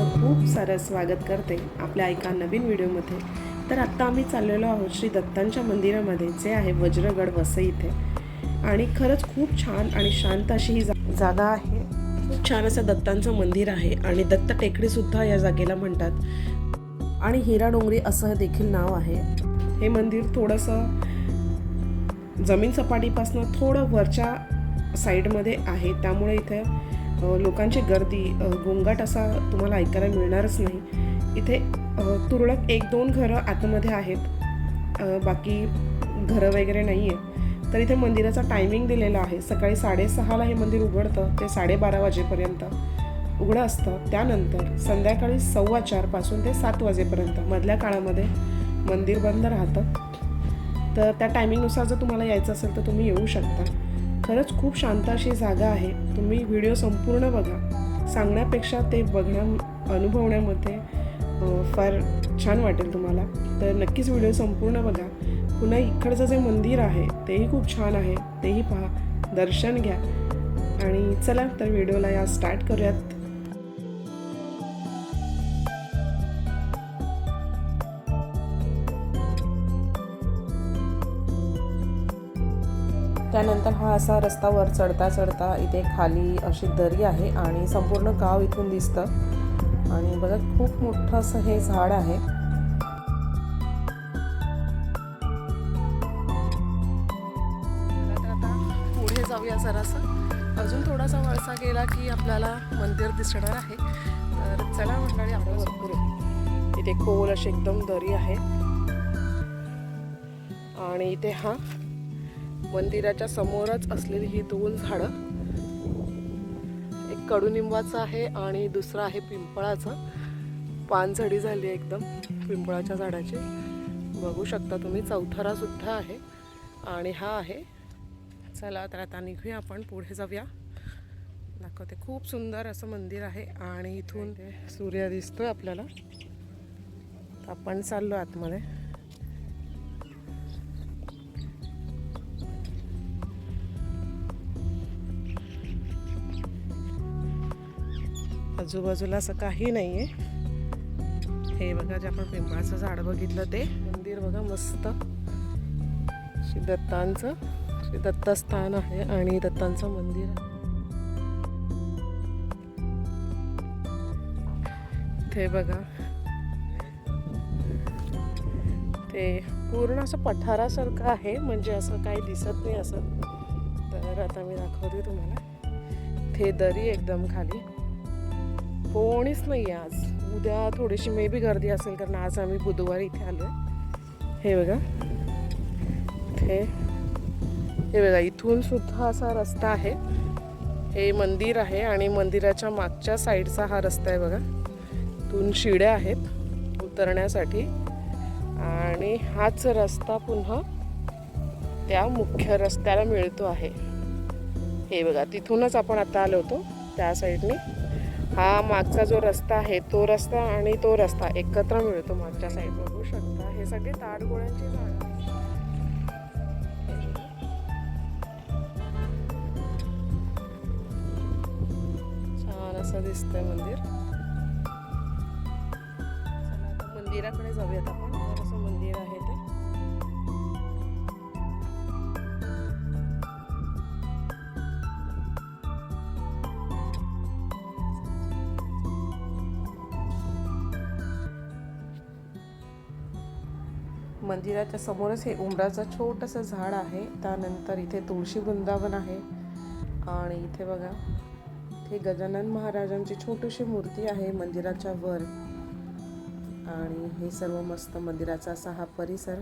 खूप सारं स्वागत करते आपल्या एका नवीन व्हिडिओमध्ये. तर आत्ता आम्ही चाललेलो आहोत श्री दत्तांच्या मंदिरामध्ये जे आहे वज्रगड वसई इथे. आणि खरंच खूप छान आणि शांत अशी ही जा- जागा आहे. खूप छान असं दत्तांचं मंदिर आहे आणि दत्त टेकडीसुद्धा या जागेला म्हणतात. आणि हिरा डोंगरी असं देखील नाव आहे. हे मंदिर थोडंसं जमीन सपाटीपासनं थोडं वरच्या साईडमध्ये आहे. त्यामुळे इथे लोकांची गर्दी गोंगाट असा तुम्हाला ऐकायला मिळणारच नाही. इथे तुरळक एक दोन घरं आतमध्ये आहेत. बाकी घरं वगैरे नाही आहेत तर इथे मंदिराचा टायमिंग दिलेला आहे. सकाळी साडेसहाला हे मंदिर उघडतं ते साडेबारा वाजेपर्यंत उघडं असतं. त्यानंतर संध्याकाळी सव्वा चारपासून ते सात वाजेपर्यंत मधल्या काळामध्ये मंदिर बंद राहतं. तर त्या टायमिंगनुसार जर तुम्हाला यायचं असेल तर तुम्ही येऊ शकता. खरंच खूप शांत अशी जागा आहे. तुम्ही व्हिडिओ संपूर्ण बघा. सांगण्यापेक्षा ते बघण्या अनुभवण्यामध्ये फार छान वाटेल तुम्हाला. तर नक्कीच व्हिडिओ संपूर्ण बघा. पुन्हा इकडचं जे मंदिर आहे तेही खूप छान आहे. तेही पहा. दर्शन घ्या. आणि चला तर व्हिडिओला या स्टार्ट करूयात. त्यानंतर हा असा रस्ता वर चढता चढता इथे खाली अशी दरी आहे आणि संपूर्ण गाव इथून दिसतं. आणि बघा खूप मोठं असं हे झाड आहे. आता पुढे जाऊया जरासं. अजून थोडासा वळसा गेला की आपल्याला मंदिर दिसणार आहे. तर चला मंडळी आपण भरपूर इथे खोल अशी एकदम दरी आहे. आणि इथे हा मंदिराच्या समोरच असलेली ही दोन झाडं. एक कडुनिंबाचं आहे आणि दुसरं आहे पिंपळाचं. पानझडी झाली आहे एकदम पिंपळाच्या झाडाची. बघू शकता तुम्ही चौथरा सुद्धा आहे आणि हा आहे. चला तर आता निघूया आपण पुढे जाऊया. दाखवते खूप सुंदर असं मंदिर आहे आणि इथून ते सूर्य दिसतोय आपल्याला. आपण चाललो आतमध्ये. आजूबाजूला असं काही नाही आहे हे बघा जे आपण पिंपळाचं झाड बघितलं ते. मंदिर बघा मस्त. श्री दत्तांचं श्री दत्तस्थान आहे आणि दत्तांचं मंदिर ते बघा. ते पूर्ण असं पठारासारखं आहे म्हणजे असं काही दिसत नाही असं. तर आता मी दाखवते तुम्हाला. ते दरी एकदम खाली. कोणीच नाही आहे आज. उद्या थोडीशी मे बी गर्दी असेल कारण आज आम्ही बुधवारी इथे आलो आहे हे बघा. हे हे बघा इथून सुद्धा असा रस्ता आहे. हे मंदिर आहे आणि मंदिराच्या मागच्या साईडचा हा रस्ता आहे बघा. इथून शिड्या आहेत उतरण्यासाठी. आणि हाच रस्ता पुन्हा त्या मुख्य रस्त्याला मिळतो आहे. हे बघा तिथूनच आपण आता आलो होतो त्या साईडने. हा मागचा जो रस्ता आहे तो रस्ता आणि तो रस्ता एकत्र मिळतो मागच्या साईड बघू शकता हे सगळे ताडगोळ्यांची झाडं छान असं दिसतंय मंदिर. मंदिराकडे जाऊयात आपण. असं मंदिर आहे मंदिराच्या समोरच हे उमराचं छोटंसं झाड आहे. त्यानंतर इथे तुळशी वृंदावन आहे. आणि इथे बघा इथे गजानन महाराजांची छोटीशी मूर्ती आहे मंदिराच्या वर. आणि हे सर्व मस्त मंदिराचा असा हा परिसर.